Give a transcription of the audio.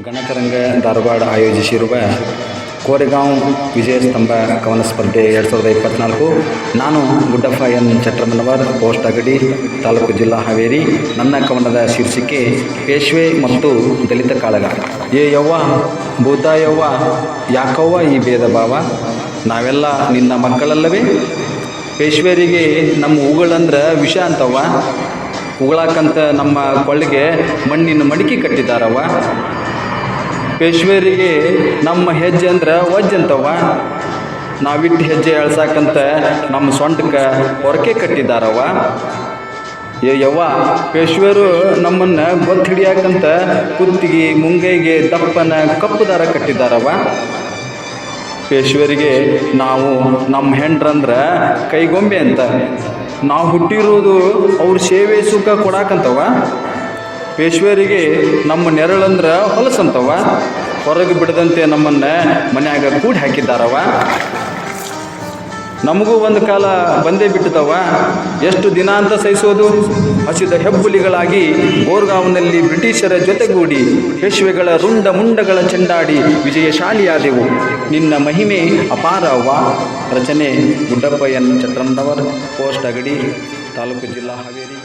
ಗಣಕರಂಗ ಧಾರವಾಡ ಆಯೋಜಿಸಿರುವ ಕೋರೆಗಾಂವ್ ವಿಜಯ ಸ್ತಂಭ ಕವನ ಸ್ಪರ್ಧೆ ಎರಡು ಸಾವಿರದ ಇಪ್ಪತ್ತ್ನಾಲ್ಕು ನಾನು ಗುಡ್ಡಪ್ಪ ಎನ್ ಚಟ್ರಮನವರ್, ಪೋಸ್ಟ್ ಅಗಡಿ ತಾಲೂಕು ಜಿಲ್ಲಾ ಹಾವೇರಿ. ನನ್ನ ಕವನದ ಶೀರ್ಷಿಕೆ ಪೇಶ್ವೆ ಮತ್ತು ದಲಿತ ಕಾಳಗ. ಏ ಯವ್ವ ಭೂತ ಯವ್ವ, ಯಾಕವ್ವ ಈ ಭೇದ ಭಾವ? ನಾವೆಲ್ಲ ನಿನ್ನ ಮಕ್ಕಳಲ್ಲವೇ? ಪೇಶ್ವೆರಿಗೆ ನಮ್ಮ ಹೂಗಳಂದ್ರೆ ವಿಷ ಅಂತವ್ವ? ಉಗಳಾಕಂತ ನಮ್ಮ ಕೊಳ್ಳಿಗೆ ಮಣ್ಣಿನ ಮಡಿಕೆ ಕಟ್ಟಿದಾರವ್ವ? ಪೇಶ್ವೇರಿಗೆ ನಮ್ಮ ಹೆಜ್ಜೆ ಅಂದ್ರೆ ವಜ್ಜೆ ಅಂತವ ನಾವಿಟ್ಟು ಹೆಜ್ಜೆ ಎಳ್ಸಾಕಂತ ನಮ್ಮ ಸೊಂಟಕ್ಕೆ ಹೊರಕೆ ಕಟ್ಟಿದಾರವ ಏ ಯವ್ವ, ಪೇಶ್ವೇರು ನಮ್ಮನ್ನು ಗೊತ್ತು ಹಿಡಿಯಾಕಂತ ಕುತ್ತಿಗೆ, ಮುಂಗೈಗೆ, ದಪ್ಪನ ಕಪ್ಪು ದಾರ ಕಟ್ಟಿದಾರವ ಪೇಶ್ವರಿಗೆ ನಾವು ನಮ್ಮ ಹೆಂಡ್ರಂದ್ರೆ ಕೈಗೊಂಬೆ ಅಂತ. ನಾವು ಹುಟ್ಟಿರೋದು ಅವ್ರ ಸೇವೆ ಸುಖ ಕೊಡಾಕಂತವ ಪೇಶ್ವರಿಗೆ ನಮ್ಮ ನೆರಳಂದ್ರೆ ಹೊಲಸಂತವ. ಹೊರಗೆ ಬಿಡದಂತೆ ನಮ್ಮನ್ನ ಮನ್ಯಾಗ ಕೂಡಿ ಹಾಕಿದ್ದಾರವ. ನಮಗೂ ಒಂದು ಕಾಲ ಬಂದೇ ಬಿಟ್ಟದವ. ಎಷ್ಟು ದಿನ ಅಂತ ಸಹಿಸೋದು? ಹಸಿದ ಹೆಬ್ಬುಲಿಗಳಾಗಿ ಬೋರ್ಗಾವ್ನಲ್ಲಿ ಬ್ರಿಟಿಷರ ಜೊತೆಗೂಡಿ ಪೇಶ್ವೆಗಳ ರುಂಡ ಮುಂಡಗಳ ಚೆಂಡಾಡಿ ವಿಜಯಶಾಲಿಯಾದೆವು. ನಿನ್ನ ಮಹಿಮೆ ಅಪಾರ ಅವ್ವ ರಚನೆ ಗುಡ್ಡಪ್ಪ ಎನ್ ಪೋಸ್ಟ್ ಅಗಡಿ ತಾಲೂಕು ಜಿಲ್ಲಾ ಹಾವೇರಿ.